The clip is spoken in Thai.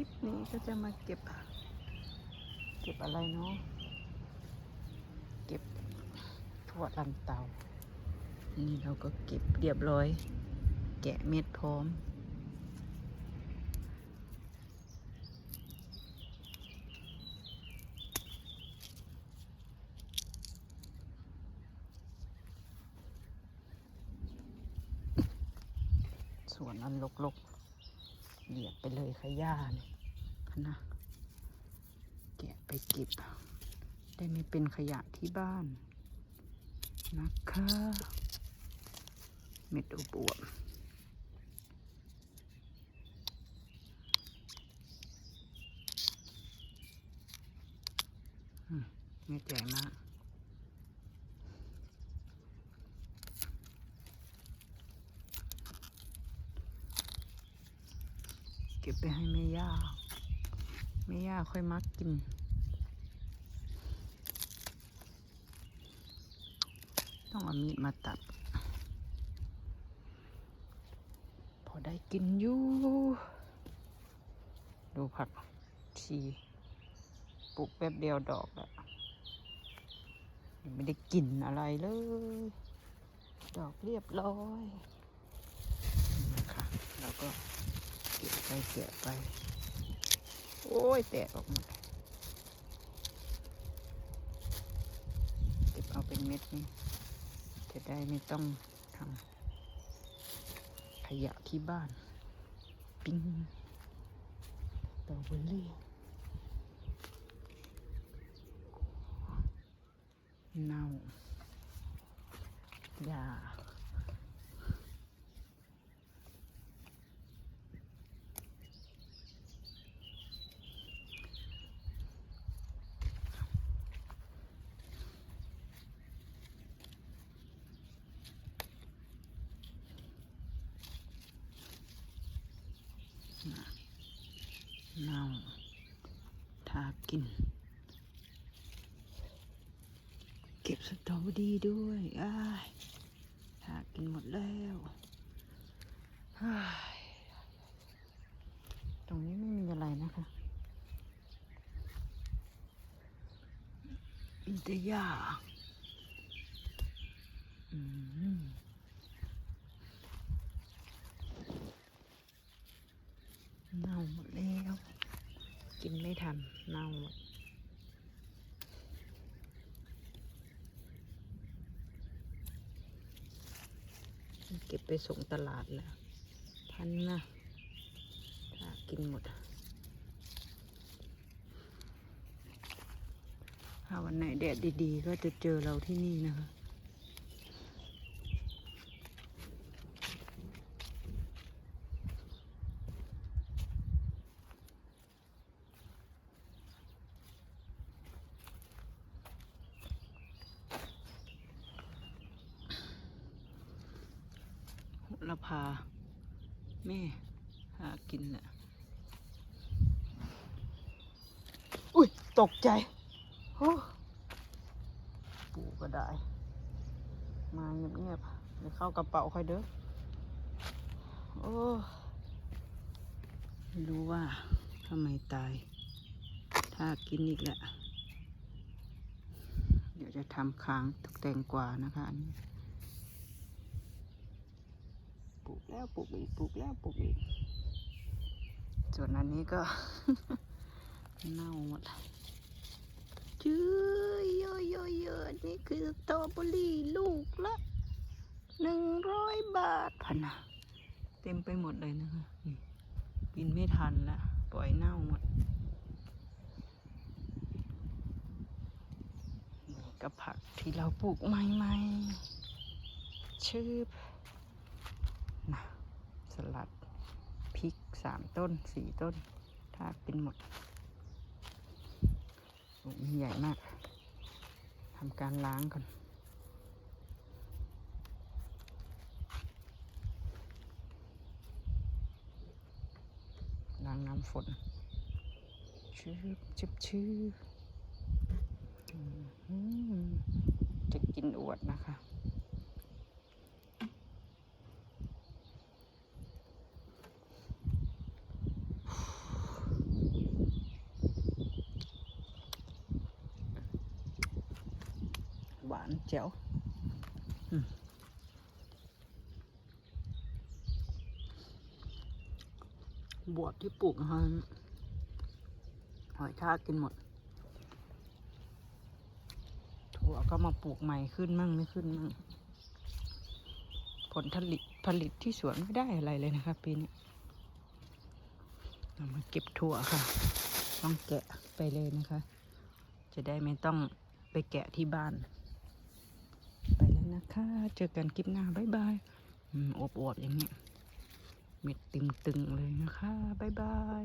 ลิปนี้ก็จะมาเก็บ เก็บอะไรเนาะเก็บถั่วลันเตา นี่เราก็เก็บเรียบร้อย แกะเม็ดพร้อม สวนนั้นลกๆ เหยียบไปเลยขย่าเนี่ยนะแกะไปเก็บ ได้ไม่เป็นขยะที่บ้าน นะคะเม็ดอบวบเม็ดใหญ่มาก ก็บไปให้แม่ย่าแม่ย่าค่อยมักกิน ต้องเอามีดมาตัด พอได้กินอยู่ ดูผักชีปลูกแป๊บเดียวดอกอะยังไม่ได้กินอะไรเลย ดอกเรียบร้อยนี่นะคะแล้วก็ เก็บไปแกะไป โอ้ยแตกออกหมดเก็บเอาเป็นเม็ดนี่จะได้ไม่ต้องทำขยะที่บ้าน ปิ้งตรอเบอรี่เน่าอย่า เน่าทา กิน เก็บสตรอเบอรี่ด้วยอ้ายทากินหมดแล้วอ้ายตรงนี้ไม่มีอะไรนะคะมีแต่หญ้าอืมเน่าหมดแล้ว กินไม่ทันเน่าหมดเก็บไปส่งตลาดแล้ว ทันนะถ้ากินหมด ถ้าวันไหนแดดดีๆ ก็จะเจอเราที่นี่นะคะ ระพา แม่ หากินแหละอุ้ย ตกใจโอ้ปูก็ได้ มาเงียบๆเดี๋ยวเข้ากระเป๋าค่อยเด้อโอ้ไม่รู้ว่าทำไมตาย ถ้ากินอีกแหละ เดี๋ยวจะทำค้างตกแต่งกว่านะคะอันนี้ ป ลูกแล้วปลูกอีกปลูกแล้วปลูกอีกส่วนอันนี้ก็ เน่าหมดจื้อเยอะเยอะเยอะนี่คือสตรอเบอรี่ลูกละหนึ่งร้อยบาทพันนะเต็มไปหมดเลยนะคะกินไม่ทันละปล่อยเน่าหมดนี่ก็ผักที่เราปลูกใหม่ๆชื่อน ลัดพริกสามต้นสี่ต้น ถ้ากินหมดโอ้มีใหญ่มากทำการล้างก่อนล้างน้ำฝนชืบชืบชืบอื้อหือจะกินอวดนะคะ อ แจ๋วบวบที่ปลูกนะฮะหอยทากกินหมด ถั่วก็มาปลูกใหม่ขึ้นมั่งไม่ขึ้นมั่ง ผลผลิตผลิตที่สวนไม่ได้อะไรเลยนะคะปีนี้เรามาเก็บถั่วค่ะ ต้องแกะไปเลยนะคะ จะได้ไม่ต้องไปแกะที่บ้าน นะคะ เจอกันคลิปหน้า บ๊ายบายอบอวบอย่างนี้ เม็ดตึงๆเลยนะคะ บ๊ายบาย